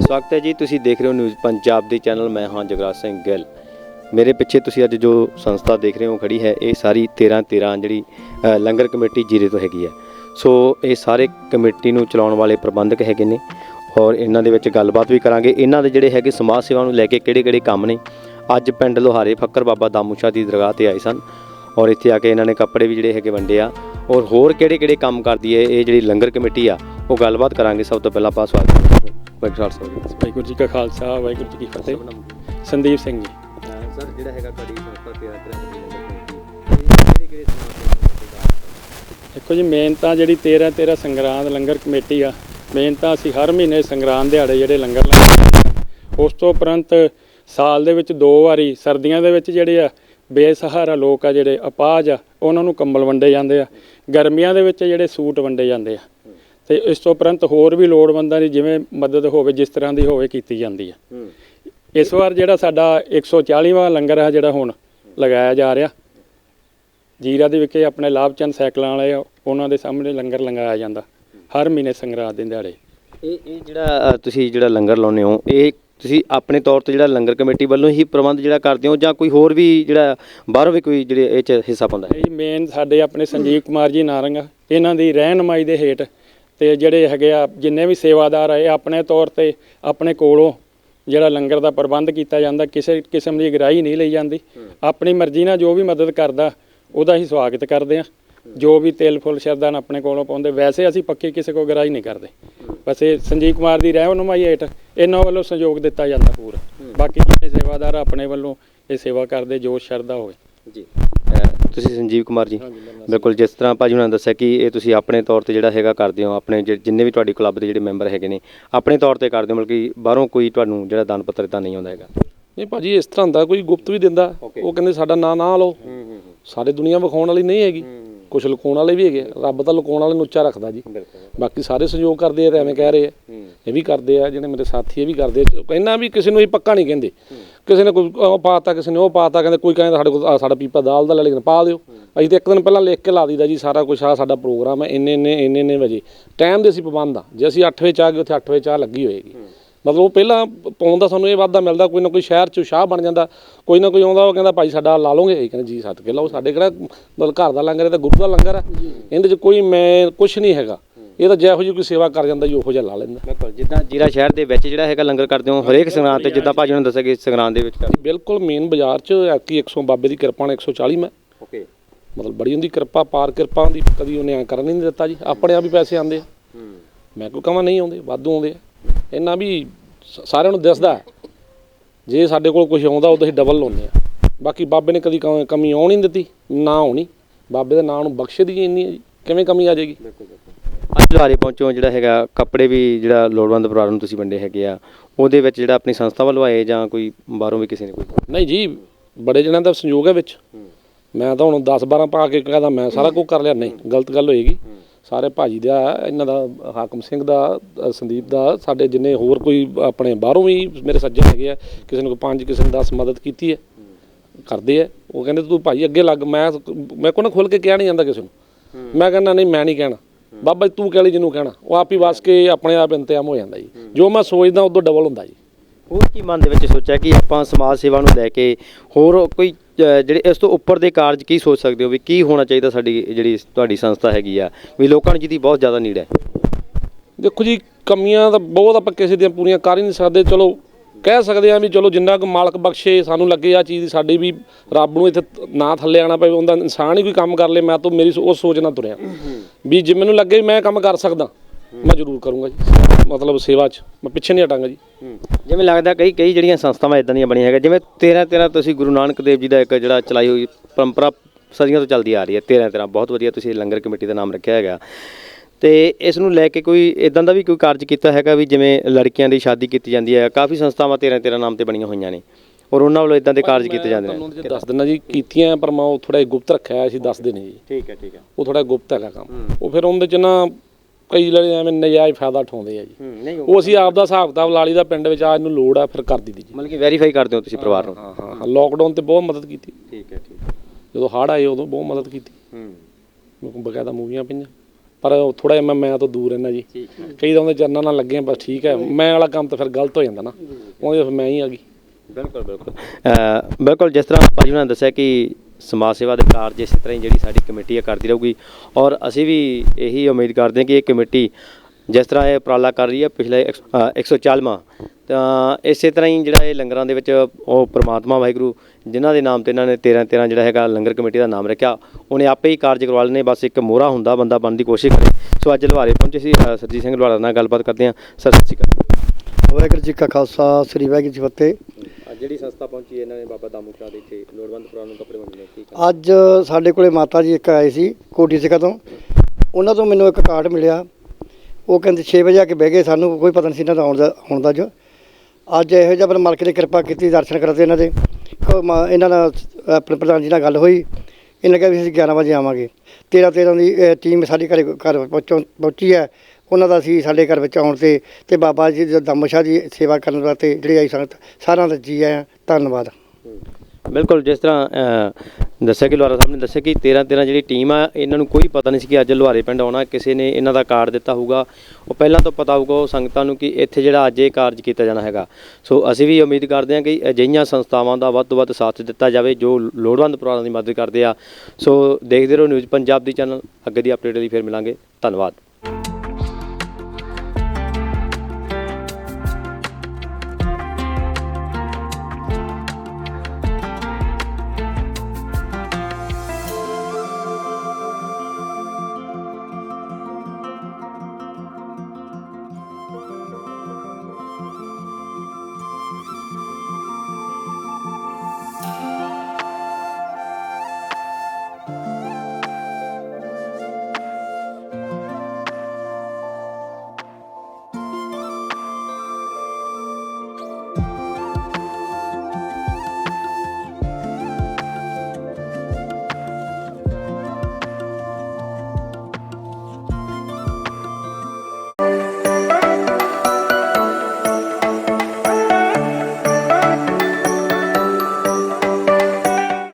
ਸਵਾਗਤ ਹੈ ਜੀ ਤੁਸੀਂ ਦੇਖ ਰਹੇ ਹੋ ਨਿਊਜ਼ ਪੰਜਾਬ ਦੇ ਚੈਨਲ ਮੈਂ ਹਾਂ ਜਗਰਾਜ ਸਿੰਘ ਗਿੱਲ। ਮੇਰੇ ਪਿੱਛੇ ਤੁਸੀਂ ਅੱਜ ਜੋ ਸੰਸਥਾ ਦੇਖ ਰਹੇ ਹੋ ਖੜੀ ਹੈ ਇਹ ਸਾਰੀ 13 13 ਜਿਹੜੀ ਅ, ਲੰਗਰ ਕਮੇਟੀ ਜੀਰੇ ਤੋਂ ਹੈਗੀ ਹੈ। ਸੋ ਇਹ ਸਾਰੇ ਕਮੇਟੀ ਨੂੰ ਚਲਾਉਣ ਵਾਲੇ ਪ੍ਰਬੰਧਕ ਹੈਗੇ ਨੇ ਔਰ ਇਹਨਾਂ ਦੇ ਵਿੱਚ ਗੱਲਬਾਤ ਵੀ ਕਰਾਂਗੇ। ਇਹਨਾਂ ਦੇ ਜਿਹੜੇ ਹੈਗੇ ਸਮਾਜ ਸੇਵਾ ਨੂੰ ਲੈ ਕੇ ਕਿਹੜੇ ਕਿਹੜੇ ਕੰਮ ਨੇ ਅੱਜ ਪਿੰਡ ਲੋਹਾਰੇ ਫੱਕਰ ਬਾਬਾ ਦਾਮੂ ਸ਼ਾਹ ਦੀ ਦਰਗਾਹ ਤੇ ਆਏ ਸਨ ਔਰ ਇੱਥੇ ਆ ਕੇ ਇਹਨਾਂ ਨੇ ਕੱਪੜੇ ਵੀ ਜਿਹੜੇ ਹੈਗੇ ਵੰਡੇ ਆ ਔਰ ਹੋਰ ਕਿਹੜੇ ਕਿਹੜੇ ਕੰਮ ਕਰਦੀ ਹੈ ਇਹ ਜਿਹੜੀ ਲੰਗਰ ਕਮੇਟੀ ਆ ਉਹ ਗੱਲਬਾਤ ਕਰਾਂਗੇ। ਸਭ ਤੋਂ ਪਹਿਲਾਂ ਆਪਾਂ ਸਵਾਗਤ ਕਰਾਂਗੇ ਵਾਹਿਗੁਰੂ ਸਾਹਿਬ ਵਾਹਿਗੁਰੂ ਜੀ ਕਾ ਖਾਲਸਾ ਵਾਹਿਗੁਰੂ ਜੀ ਕੀ ਫਤਿਹ। ਸੰਦੀਪ ਸਿੰਘ ਜੀ। ਸਰ ਜਿਹੜਾ ਹੈਗਾ ਤੁਹਾਡੀ ਸੰਸਥਾ ਤੇ ਦੇਖੋ ਜੀ ਮੇਨ ਤਾਂ ਜਿਹੜੀ 13 13 ਸੰਗਰਾਂਦ ਲੰਗਰ ਕਮੇਟੀ ਆ ਮੇਨ ਤਾਂ ਅਸੀਂ ਹਰ ਮਹੀਨੇ ਸੰਗਰਾਂਦ ਦਿਹਾੜੇ ਜਿਹੜੇ ਲੰਗਰ ਲਾਉਂਦੇ। ਉਸ ਤੋਂ ਉਪਰੰਤ ਸਾਲ ਦੇ ਵਿੱਚ ਦੋ ਵਾਰੀ ਸਰਦੀਆਂ ਦੇ ਵਿੱਚ ਜਿਹੜੇ ਆ ਬੇਸਹਾਰਾ ਲੋਕ ਆ ਜਿਹੜੇ ਅਪਾਹਜ ਆ ਉਹਨਾਂ ਨੂੰ ਕੰਬਲ ਵੰਡੇ ਜਾਂਦੇ ਆ। ਗਰਮੀਆਂ ਦੇ ਵਿੱਚ ਜਿਹੜੇ ਸੂਟ ਵੰਡੇ ਜਾਂਦੇ ਆ। ਤੇ ਇਸ ਤੋਂ ਉਪਰੰਤ ਹੋਰ ਵੀ ਲੋੜਵੰਦਾਂ ਦੀ ਜਿਵੇਂ ਮਦਦ ਹੋਵੇ ਜਿਸ ਤਰ੍ਹਾਂ ਦੀ ਹੋਵੇ ਕੀਤੀ ਜਾਂਦੀ ਆ। ਹੂੰ। ਇਸ ਵਾਰ ਜਿਹੜਾ ਸਾਡਾ 140ਵਾਂ ਲੰਗਰ ਹੈ ਜਿਹੜਾ ਹੁਣ ਲਗਾਇਆ ਜਾ ਰਿਹਾ ਜੀਰਾ ਦੇ ਵਿਖੇ ਆਪਣੇ ਲਾਭਚੰਦ ਸਾਈਕਲਾਂ ਵਾਲੇ ਆ, ਉਹਨਾਂ ਦੇ ਸਾਹਮਣੇ ਲੰਗਰ ਲਗਾਇਆ ਜਾਂਦਾ ਹਰ ਮਹੀਨੇ ਸੰਗਰਾਂਦ ਦੇ ਦਿਹਾੜੇ। ਇਹ ਇਹ ਜਿਹੜਾ ਤੁਸੀਂ ਜਿਹੜਾ ਲੰਗਰ ਲਾਉਂਦੇ ਹੋ ਇਹ ਤੁਸੀਂ ਆਪਣੇ ਤੌਰ ਤੇ ਜਿਹੜਾ ਲੰਗਰ ਕਮੇਟੀ ਵੱਲੋਂ ਹੀ ਪ੍ਰਬੰਧ ਜਿਹੜਾ ਕਰਦੇ ਹੋ ਜਾਂ ਕੋਈ ਹੋਰ ਵੀ ਜਿਹੜਾ ਬਾਹਰੋਂ ਵੀ ਕੋਈ ਜਿਹੜੇ ਇਹ ਚ ਹਿੱਸਾ ਪਾਉਂਦਾ ਹੈ? ਇਹ ਮੇਨ ਸਾਡੇ ਆਪਣੇ ਸੰਜੀਵ ਕੁਮਾਰ ਜੀ ਨਾਰੰਗ ਇਹਨਾਂ ਦੀ ਰਹਿਨਮਾਈ ਦੇ ਹੇਠ ਤੇ ਜਿਹੜੇ ਹੈਗੇ ਆ ਜਿੰਨੇ ਵੀ ਸੇਵਾਦਾਰ ਆ ਇਹ ਆਪਣੇ ਤੌਰ ਤੇ ਆਪਣੇ ਕੋਲੋਂ ਜਿਹੜਾ ਲੰਗਰ ਦਾ ਪ੍ਰਬੰਧ ਕੀਤਾ ਜਾਂਦਾ ਕਿਸੇ ਕਿਸਮ ਦੀ ਗਰਾਈ ਨਹੀਂ ਲਈ ਜਾਂਦੀ। ਆਪਣੀ ਮਰਜ਼ੀ ਨਾਲ ਜੋ ਵੀ ਮਦਦ ਕਰਦਾ ਉਹਦਾ ਹੀ ਸਵਾਗਤ ਕਰਦੇ ਆ। ਜੋ ਵੀ ਤੇਲ ਫੁੱਲ ਸ਼ਰਦਾਨ ਆਪਣੇ ਕੋਲੋਂ ਪਾਉਂਦੇ ਵੈਸੇ ਅਸੀਂ ਪੱਕੀ ਕਿਸੇ ਕੋ ਗਰਾਈ ਨਹੀਂ ਕਰਦੇ। ਬਸ ਇਹ ਸੰਜੀਵ ਕੁਮਾਰ ਦੀ ਰਹਿਨਮਾਈ ਹੇਠ ਇਹਨਾਂ ਵੱਲੋਂ ਸਹਿਯੋਗ ਦਿੱਤਾ ਜਾਂਦਾ ਪੂਰਾ। ਬਾਕੀ ਜਿਹੜੇ ਸੇਵਾਦਾਰ ਆਪਣੇ ਵੱਲੋਂ ਇਹ ਸੇਵਾ ਕਰਦੇ ਜੋ ਸ਼ਰਧਾ ਹੋਵੇ। ਜੀ। ਤੁਸੀਂ ਸੰਜੀਵ ਕੁਮਾਰ ਜੀ ਬਿਲਕੁਲ ਜਿਸ ਤਰ੍ਹਾਂ ਭਾਜੀ ਉਹਨਾਂ ਨੇ ਦੱਸਿਆ ਕਿ ਇਹ ਤੁਸੀਂ ਆਪਣੇ ਤੌਰ ਤੇ ਜਿਹੜਾ ਹੈਗਾ ਕਰਦੇ ਹੋ ਆਪਣੇ ਜਿ- ਜਿੰਨੇ ਵੀ ਤੁਹਾਡੀ ਕਲੱਬ ਦੇ ਜਿਹੜੇ ਮੈਂਬਰ ਹੈਗੇ ਨੇ ਆਪਣੇ ਤੌਰ ਤੇ ਕਰਦੇ ਹੋ ਮਤਲਬ ਕਿ ਬਾਹਰੋਂ ਕੋਈ ਤੁਹਾਨੂੰ ਜਿਹੜਾ ਦਾਨ ਪੱਤਰ ਇਦਾਂ ਨਹੀਂ ਆਉਂਦਾ ਹੈਗਾ? ਨਹੀਂ ਭਾਜੀ ਇਸ ਤਰ੍ਹਾਂ ਹੁੰਦਾ ਕੋਈ ਗੁਪਤ ਵੀ ਦਿੰਦਾ Okay. ਉਹ ਕਹਿੰਦੇ ਸਾਡਾ ਨਾਂ ਨਾ ਲਓ। ਸਾਰੇ ਦੁਨੀਆ ਵਿਖਾਉਣ ਵਾਲੀ ਨਹੀਂ ਹੈਗੀ। ਕੁਝ ਲੁਕਾਉਣ ਵਾਲੇ ਵੀ ਹੈਗੇ ਰੱਬ ਤਾਂ ਲੁਕਾਉਣ ਵਾਲੇ ਨੂੰ ਉੱਚਾ ਰੱਖਦਾ ਜੀ। ਬਿਲਕੁਲ। ਬਾਕੀ ਸਾਰੇ ਸਹਿਯੋਗ ਕਰਦੇ ਆ ਤੇ ਐਵੇਂ ਕਹਿ ਰਹੇ ਆ। ਇਹ ਵੀ ਕਰਦੇ ਆ ਜਿਹੜੇ ਮੇਰੇ ਸਾਥੀ ਇਹ ਵੀ ਕਰਦੇ ਕਹਿੰਦਾ ਵੀ ਕਿਸੇ ਨੂੰ ਇਹ ਪੱਕਾ ਨਹੀਂ ਕਹਿੰਦੇ। ਕਿਸੇ ਨੇ ਕੋਈ ਉਹ ਪਾਤਾ ਕਿਸੇ ਨੇ ਉਹ ਪਾਤਾ ਕਹਿੰਦੇ ਕੋਈ ਕਹਿੰਦਾ ਸਾਡੇ ਕੋਲ ਸਾਡਾ ਪੀਪਾ ਦਾਲ ਦਾ ਲੈ ਲੇਕਿਨ ਪਾ ਦਿਓ। ਅਸੀਂ ਤੇ ਇੱਕ ਦਿਨ ਪਹਿਲਾਂ ਲਿਖ ਕੇ ਲਾ ਦਈਦਾ ਜੀ ਸਾਰਾ ਕੁਝ ਆ ਸਾਡਾ ਪ੍ਰੋਗਰਾਮ ਹੈ ਇੰਨੇ ਇੰਨੇ ਇੰਨੇ ਇੰਨੇ ਵਜੇ। ਟਾਈਮ ਦੇ ਅਸੀਂ ਪਾਬੰਦ ਆ। ਜੇ ਅਸੀਂ 8 ਵਜੇ ਚਾਹ ਗਏ ਉੱਥੇ 8 ਵਜੇ ਚਾਹ ਲੱਗੀ ਹੋਏਗੀ। ਮਤਲਬ ਉਹ ਪਹਿਲਾਂ ਪਾਉਣ ਦਾ ਸਾਨੂੰ ਇਹ ਵਾਧਾ ਮਿਲਦਾ ਕੋਈ ਨਾ ਕੋਈ ਸ਼ਹਿਰ ਚ ਸ਼ਾਹ ਬਣ ਜਾਂਦਾ। ਕੋਈ ਨਾ ਕੋਈ ਆਉਂਦਾ ਉਹ ਕਹਿੰਦਾ ਭਾਈ ਸਾਡਾ ਲਾ ਲਓਗੇ? ਇਹ ਕਹਿੰਦੇ ਜੀ ਸੱਤ ਕੇ ਲਾਓ। ਸਾਡੇ ਕਿਹੜਾ ਮਤਲਬ ਘਰ ਦਾ ਲੰਗਰ ਹੈ ਤਾਂ ਗੁਰੂ ਦਾ ਲੰਗਰ ਹੈ ਇਹਦੇ ਚ ਕੋਈ ਮੈਂ ਕੁਝ ਨਹੀਂ ਹੈਗਾ। ਇਹ ਤਾਂ ਜਿਹੋ ਜਿਹੀ ਕੋਈ ਸੇਵਾ ਕਰ ਜਾਂਦਾ ਜੀ ਉਹੋ ਜਿਹਾ ਲਾ ਲੈਂਦਾ। ਬਿਲਕੁਲ ਜਿੱਦਾਂ ਜੀਰਾ ਸ਼ਹਿਰ ਦੇ ਵਿੱਚ ਜਿਹੜਾ ਹੈਗਾ ਲੰਗਰ ਕਰਦੇ ਹੋ ਹਰੇਕ ਸੰਗਰਾਂਦ ਤੇ ਜਿੱਦਾਂ ਭਾਜੀ ਨੇ ਦੱਸਿਆ ਕਿ ਸੰਗਰਾਂਦ ਦੇ ਵਿੱਚ ਕਰਦੇ ਬਿਲਕੁਲ ਮੇਨ ਬਾਜ਼ਾਰ ਚ ਐਕੀ 100 ਬਾਬੇ ਦੀ ਕਿਰਪਾ ਨਾਲ 140 ਮੈਂ। ਓਕੇ ਮਤਲਬ ਬੜੀ ਹੁੰਦੀ ਕਿਰਪਾ ਪਾਰ ਕਿਰਪਾ ਹੁੰਦੀ ਕਦੀ ਉਹਨੇ ਐ ਕਰਨ ਨਹੀਂ ਦਿੱਤਾ ਜੀ। ਆਪਣੇ ਆਪ ਹੀ ਪੈਸੇ ਆਉਂਦੇ ਆ। ਹੂੰ। ਮੈਂ ਕੋਈ ਕਹਾਂ ਨਹੀਂ ਆਉਂਦੇ ਵਾਧੂ ਆਉਂਦੇ ਆ। ਇਹਨਾਂ ਵੀ ਸਾਰਿਆਂ ਨੂੰ ਦਿਸਦਾ। ਜੇ ਸਾਡੇ ਕੋਲ ਕੁਝ ਆਉਂਦਾ ਉਦੋਂ ਅਸੀਂ ਡਬਲ ਲਾਉਂਦੇ ਆ ਬਾਕੀ ਬਾਬੇ ਨੇ ਕਦੀ ਕਮੀ ਆਉਣ ਨਹੀਂ ਦਿੱਤੀ ਨਾ ਹੋਣੀ। ਬਾਬੇ ਦੇ ਨਾਂ ਨੂੰ ਬਖਸ਼ੇ ਦੀ ਇੰਨੀ ਕਿਵੇਂ ਕਮੀ ਆ ਜਾਏਗੀ? ਬਿਲਕੁਲ। ਅੱਜ ਲਾਰੇ ਪਹੁੰਚੋ ਜਿਹੜਾ ਹੈਗਾ ਕੱਪੜੇ ਵੀ ਜਿਹੜਾ ਲੋੜਵੰਦ ਪਰਿਵਾਰਾਂ ਨੂੰ ਤੁਸੀਂ ਵੰਡੇ ਹੈਗੇ ਆ ਉਹਦੇ ਵਿੱਚ ਜਿਹੜਾ ਆਪਣੀ ਸੰਸਥਾ ਵੱਲੋਂ ਆਏ ਜਾਂ ਕੋਈ ਬਾਹਰੋਂ ਵੀ ਕਿਸੇ ਨੇ ਕੋਈ? ਨਹੀਂ ਜੀ ਬੜੇ ਜਣਿਆਂ ਦਾ ਸੰਯੋਗ ਹੈ ਵਿੱਚ। ਮੈਂ ਤਾਂ ਹੁਣ 10 12 ਪਾ ਕੇ ਕਹਦਾ ਮੈਂ ਸਾਰਾ ਕੁਝ ਕਰ ਲਿਆ। ਨਹੀਂ ਗਲਤ ਗੱਲ ਹੋਏਗੀ। ਸਾਰੇ ਭਾਜੀ ਦਾ ਇਹਨਾਂ ਦਾ ਹਾਕਮ ਸਿੰਘ ਦਾ ਸੰਦੀਪ ਦਾ ਸਾਡੇ ਜਿੰਨੇ ਹੋਰ ਕੋਈ ਆਪਣੇ ਬਾਹਰੋਂ ਵੀ ਮੇਰੇ ਸੱਜਣ ਹੈਗੇ ਆ ਕਿਸੇ ਨੂੰ ਕੋਈ ਪੰਜ ਕਿਸੇ ਨੇ 10 ਮਦਦ ਕੀਤੀ ਹੈ ਕਰਦੇ ਆ। ਉਹ ਕਹਿੰਦੇ ਤੂੰ ਭਾਈ ਅੱਗੇ ਲੱਗ ਮੈਂ ਮੈਂ ਕੋਲ ਨਾ ਖੁੱਲ ਕੇ ਕਿਹਾ ਨਹੀਂ ਜਾਂਦਾ ਕਿਸੇ ਨੂੰ। ਮੈਂ ਕਹਿੰਦਾ ਨਹੀਂ ਮੈਂ ਨਹੀਂ ਕਹਿਣਾ। ਬਾਬਾ ਜੀ ਤੂੰ ਕਹਿ ਲਈ ਜਿਹਨੂੰ ਕਹਿਣਾ। ਉਹ ਆਪ ਹੀ ਵਸ ਕੇ ਆਪਣੇ ਆਪ ਇੰਤਜ਼ਾਮ ਹੋ ਜਾਂਦਾ ਜੀ। ਜੋ ਮੈਂ ਸੋਚਦਾ ਉਦੋਂ ਡਬਲ ਹੁੰਦਾ ਜੀ। ਹੋਰ ਕੀ ਮਨ ਦੇ ਵਿੱਚ ਸੋਚਿਆ ਕਿ ਆਪਾਂ ਸਮਾਜ ਸੇਵਾ ਨੂੰ ਲੈ ਕੇ ਹੋਰ ਕੋਈ ਅ, ਜਿਹੜੇ ਇਸ ਤੋਂ ਉੱਪਰ ਦੇ ਕਾਰਜ ਕੀ ਸੋਚ ਸਕਦੇ ਹੋ ਵੀ ਕੀ ਹੋਣਾ ਚਾਹੀਦਾ ਸਾਡੀ ਜਿਹੜੀ ਤੁਹਾਡੀ ਸੰਸਥਾ ਹੈਗੀ ਆ ਵੀ ਲੋਕਾਂ ਨੂੰ ਜਿਹਦੀ ਬਹੁਤ ਜ਼ਿਆਦਾ ਨੀਡ ਹੈ? ਦੇਖੋ ਜੀ ਕਮੀਆਂ ਤਾਂ ਬਹੁਤ ਆਪਾਂ ਕਿਸੇ ਦੀਆਂ ਪੂਰੀਆਂ ਕਰ ਹੀ ਨਹੀਂ ਸਕਦੇ। ਚਲੋ ਕਹਿ ਸਕਦੇ ਆ ਵੀ ਚਲੋ ਜਿੰਨਾ ਕੁ ਮਾਲਕ ਬਖਸ਼ੇ, ਸਾਨੂੰ ਲੱਗੇ ਆ ਚੀਜ਼ ਸਾਡੀ ਵੀ ਰੱਬ ਨੂੰ ਇੱਥੇ ਨਾ ਥੱਲੇ ਆਣਾ ਪਵੇ, ਉਹਦਾ ਇਨਸਾਨ ਹੀ ਕੋਈ ਕੰਮ ਕਰ ਲੇ, ਮੈਂ ਤਾਂ ਮੇਰੀ ਉਹ ਸੋਚ ਨਾਲ ਤੁਰਿਆ। ਵੀ ਜੇ ਮੈਨੂੰ ਲੱਗੇ ਵੀ ਮੈਂ ਕੰਮ ਕਰ ਸਕਦਾ, ਮੈਂ ਜ਼ਰੂਰ ਕਰੂੰਗਾ ਜੀ। ਮਤਲਬ ਸੇਵਾ 'ਚ, ਮੈਂ ਪਿੱਛੇ ਨਹੀਂ ਹਟਾਂਗਾ ਜੀ। ਜਿਵੇਂ ਲੱਗਦਾ ਕਈ ਕਈ ਜਿਹੜੀਆਂ ਸੰਸਥਾਵਾਂ ਇਦਾਂ ਦੀਆਂ ਬਣੀਆਂ ਹੈਗੀਆਂ, ਜਿਵੇਂ 13 13 ਤੁਸੀਂ ਗੁਰੂ ਨਾਨਕ ਦੇਵ ਜੀ ਦਾ ਇੱਕ ਜਿਹੜਾ ਚਲਾਈ ਹੋਈ ਪਰੰਪਰਾ ਸਦੀਆਂ ਤੋਂ ਚੱਲਦੀ ਆ ਰਹੀ ਹੈ 13 13 ਬਹੁਤ ਵਧੀਆ ਤੁਸੀਂ ਲੰਗਰ ਕਮੇਟੀ ਦਾ ਨਾਮ ਰੱਖਿਆ ਹੈਗਾ। ਤੇ ਇਸ ਨੂੰ ਲੈ ਕੇ ਕੋਈ ਇਦਾਂ ਦਾ ਵੀ ਕੋਈ ਕਾਰਜ ਕੀਤਾ ਹੈਗਾ ਵੀ ਜਿਵੇਂ ਲੜਕੀਆਂ ਦੀ ਸ਼ਾਦੀ ਕੀਤੀ ਜਾਂਦੀ ਹੈ ਕਾਫੀ ਸੰਸਥਾਵਾਂ 13 13 ਨਾਮ ਤੇ ਬਣੀਆਂ ਹੋਈਆਂ ਨੇ ਔਰ ਉਹਨਾਂ ਵੱਲੋਂ ਇਦਾਂ ਦੇ ਕਾਰਜ ਕੀਤੇ ਜਾਂਦੇ ਨੇ? ਦੱਸ ਦਿੰਦਾ ਜੀ ਕੀਤੀਆਂ ਪਰ ਮੈਂ ਉਹ ਥੋੜਾ ਗੁਪਤ ਰੱਖਿਆ ਸੀ ਦੱਸਦੇ ਨਹੀਂ ਜੀ। ਠੀਕ ਹੈ ਠੀਕ ਹੈ। ਉਹ ਥੋੜਾ ਗੁਪਤ ਹੈਗਾ ਕੰਮ। ਉਹ ਫਿਰ ਉਹਦੇ 'ਚ ਨਾ ਕਈ ਜਿਹੜੇ ਐਵੇਂ ਨਜਾਇਜ਼ ਫਾਇਦਾ ਉਠਾਉਂਦੇ ਆ ਜੀ। ਉਹ ਅਸੀਂ ਆਪ ਦਾ ਹਿਸਾਬ ਕਿਤਾਬ ਲਾ ਦਾ ਪਿੰਡ ਵਿੱਚ ਆ ਇਹਨੂੰ ਲੋੜ ਆ ਫਿਰ ਕਰ ਦਿੱਤੀ ਜੀ। ਮਤਲਬ ਕਿ ਵੈਰੀਫਾਈ ਕਰਦੇ ਹੋ ਤੁਸੀਂ ਪਰਿਵਾਰ ਨੂੰ? ਹਾਂ ਹਾਂ ਹਾਂ। ਲੋਕਡਾਊਨ ਤੇ ਬਹੁਤ ਮਦਦ ਕੀਤੀ। ਠੀਕ ਹੈ ਠੀਕ ਜਦੋਂ ਹੜ੍ਹ ਆਏ ਉਦੋਂ ਬਹੁਤ ਮਦਦ ਕੀਤੀ। ਹੂੰ। ਬਕਾਇਦਾ ਮੂਵੀਆਂ ਪਈਆਂ। ਪਰ ਥੋੜਾ ਜਿਹਾ ਮੈਂ ਮੈਂ ਤੋਂ ਦੂਰ ਰਹਿਣਾ ਜੀ। ਕਈ ਤਾਂ ਉਹਦੇ ਚਰਨਾਂ ਨਾਲ ਲੱਗੇ ਆ, ਬਸ ਠੀਕ ਹੈ। ਮੈਂ ਵਾਲਾ ਕੰਮ ਤਾਂ ਫਿਰ ਗਲਤ ਹੋ ਜਾਂਦਾ ਨਾ। ਉਹਦੇ ਫਿਰ ਮੈਂ ਹੀ ਆ ਗਈ। ਬਿਲਕੁਲ ਬਿਲਕੁਲ। ਅ, ਬਿਲਕੁਲ ਜਿਸ ਤਰ੍ਹਾਂ ਭਾਜੀ ਉਹਨਾਂ ਨੇ ਦੱਸਿਆ ਕਿ ਸਮਾਜ ਸੇਵਾ ਦੇ ਕਾਰਜ ਇਸੇ ਤਰ੍ਹਾਂ ਹੀ ਜਿਹੜੀ ਸਾਡੀ ਕਮੇਟੀ ਹੈ ਕਰਦੀ ਰਹੂਗੀ। ਔਰ ਅਸੀਂ ਵੀ ਇਹੀ ਉਮੀਦ ਕਰਦੇ ਹਾਂ ਕਿ ਇਹ ਕਮੇਟੀ ਜਿਸ ਤਰ੍ਹਾਂ ਇਹ ਉਪਰਾਲਾ ਕਰ ਰਹੀ ਹੈ ਪਿਛਲੇ 140ਵਾਂ ਤਾਂ ਇਸੇ ਤਰ੍ਹਾਂ ਹੀ ਜਿਹੜਾ ਇਹ ਲੰਗਰਾਂ ਦੇ ਵਿੱਚ ਉਹ ਪ੍ਰਮਾਤਮਾ ਵਾਹਿਗੁਰੂ ਜਿਨ੍ਹਾਂ ਦੇ ਨਾਮ ਤੇ ਇਹਨਾਂ ਨੇ 13 13 ਜਿਹੜਾ ਹੈਗਾ ਲੰਗਰ ਕਮੇਟੀ ਦਾ ਨਾਮ ਰੱਖਿਆ ਉਹਨੇ ਆਪੇ ਹੀ ਕਾਰਜ ਕਰਵਾ ਲੈਣੇ ਬਸ ਇੱਕ ਮੋਹਰਾ ਹੁੰਦਾ ਬੰਦਾ ਬਣਨ ਦੀ ਕੋਸ਼ਿਸ਼ ਕਰੇ। ਸੋ ਅੱਜ ਲਵਾਰੇ ਪਹੁੰਚੇ ਸੀ ਅ, ਸਰਜੀਤ ਸਿੰਘ ਲਵਾਰਾ ਨਾਲ ਗੱਲਬਾਤ ਕਰਦੇ ਹਾਂ। ਸਰ ਸਤਿ ਸ਼੍ਰੀ ਅਕਾਲ। ਵਾਹਿਗੁਰੂ ਜੀ ਕਾ ਖਾਲਸਾ ਸ੍ਰੀ ਵਾਹਿਗੁਰੂ ਜੀ ਕੀ ਫਤਿਹ। ਅੱਜ ਜਿਹੜੀ ਸੰਸਥਾ ਪਹੁੰਚੀ ਇਹਨਾਂ ਨੇ ਬਾਬਾ ਦਾਮੂ ਸ਼ਾਹ ਦੇ ਇੱਥੇ ਲੋੜਵੰਦ ਪਰਿਵਾਰਾਂ ਨੂੰ ਕੱਪੜੇ ਵੰਡਣੇ ਠੀਕ ਅੱਜ ਸਾਡੇ ਕੋਲੇ ਮਾਤਾ ਜੀ ਇੱਕ ਆਏ ਸੀ ਕੋਟੀ ਸਿਕਾ ਤੋਂ। ਉਹਨਾਂ ਤੋਂ ਮੈਨੂੰ ਇੱਕ ਕਾਰਡ ਮਿਲਿਆ। ਉਹ ਕਹਿੰਦੇ 6 ਵਜੇ ਆ ਕੇ ਬਹਿ ਗਏ ਸਾਨੂੰ ਕੋਈ ਪਤਾ ਨਹੀਂ ਸੀ ਇਹਨਾਂ ਦਾ ਆਉਣ ਦਾ ਆਉਣ ਦਾ ਜੋ। ਅੱਜ ਇਹੋ ਜਿਹਾ ਪਰ ਮਾਲਕ ਨੇ ਕਿਰਪਾ ਕੀਤੀ ਦਰਸ਼ਨ ਕਰਦੇ ਇਹਨਾਂ ਦੇ। ਕੋ ਮਾ- ਇਹਨਾਂ ਨਾਲ ਆਪਣੇ ਪ੍ਰਧਾਨ ਜੀ ਨਾਲ ਗੱਲ ਹੋਈ। ਇਹਨਾਂ ਕਿਹਾ ਵੀ ਅਸੀਂ 11 ਵਜੇ ਆਵਾਂਗੇ। 13 13 ਦੀ ਅ, ਟੀਮ ਸਾਡੇ ਘਰੇ ਘਰ ਪਹੁੰਚੋ ਪਹੁੰਚੀ ਹੈ। ਉਹਨਾਂ ਦਾ ਅਸੀਂ ਸਾਡੇ ਘਰ ਵਿੱਚ ਆਉਣ ਤੇ ਤੇ ਬਾਬਾ ਜੀ ਦੇ ਦਮਸ਼ਾ ਦੀ ਸੇਵਾ ਕਰਨ ਵਾਸਤੇ ਜਿਹੜੀ ਆਈ ਸੰਗਤ ਸਾਰਿਆਂ ਦਾ ਜੀ ਆਇਆਂ ਧੰਨਵਾਦ। ਬਿਲਕੁਲ, ਜਿਸ ਤਰ੍ਹਾਂ ਦੱਸਿਆ ਕਿ ਲੋਹਾਰਾ ਸਾਹਿਬ ਨੇ ਦੱਸਿਆ ਕਿ 13 13 ਜਿਹੜੀ ਟੀਮ ਆ, ਇਹਨਾਂ ਨੂੰ ਕੋਈ ਪਤਾ ਨਹੀਂ ਸੀ ਕਿ ਅੱਜ ਲੁਹਾਰੇ ਪਿੰਡ ਆਉਣਾ, ਕਿਸੇ ਨੇ ਇਹਨਾਂ ਦਾ ਕਾਰਡ ਦਿੱਤਾ ਹੋਊਗਾ। ਉਹ ਪਹਿਲਾਂ ਤੋਂ ਪਤਾ ਹੋਊਗਾ ਉਹ ਸੰਗਤਾਂ ਨੂੰ ਕਿ ਇੱਥੇ ਜਿਹੜਾ ਅੱਜ ਇਹ ਕਾਰਜ ਕੀਤਾ ਜਾਣਾ ਹੈਗਾ। ਸੋ ਅਸੀਂ ਵੀ ਉਮੀਦ ਕਰਦੇ ਹਾਂ ਕਿ ਅਜਿਹੀਆਂ ਸੰਸਥਾਵਾਂ ਦਾ ਵੱਧ ਤੋਂ ਵੱਧ ਸਾਥ ਦਿੱਤਾ ਜਾਵੇ, ਜੋ ਲੋੜਵੰਦ ਪਰਿਵਾਰਾਂ ਦੀ ਮਦਦ ਕਰਦੇ ਆ। ਸੋ ਦੇਖਦੇ ਰਹੋ ਨਿਊਜ਼ ਪੰਜਾਬ ਦੀ ਚੈਨਲ, ਅੱਗੇ ਦੀ ਅਪਡੇਟ ਲਈ ਫਿਰ ਮਿਲਾਂਗੇ। ਧੰਨਵਾਦ।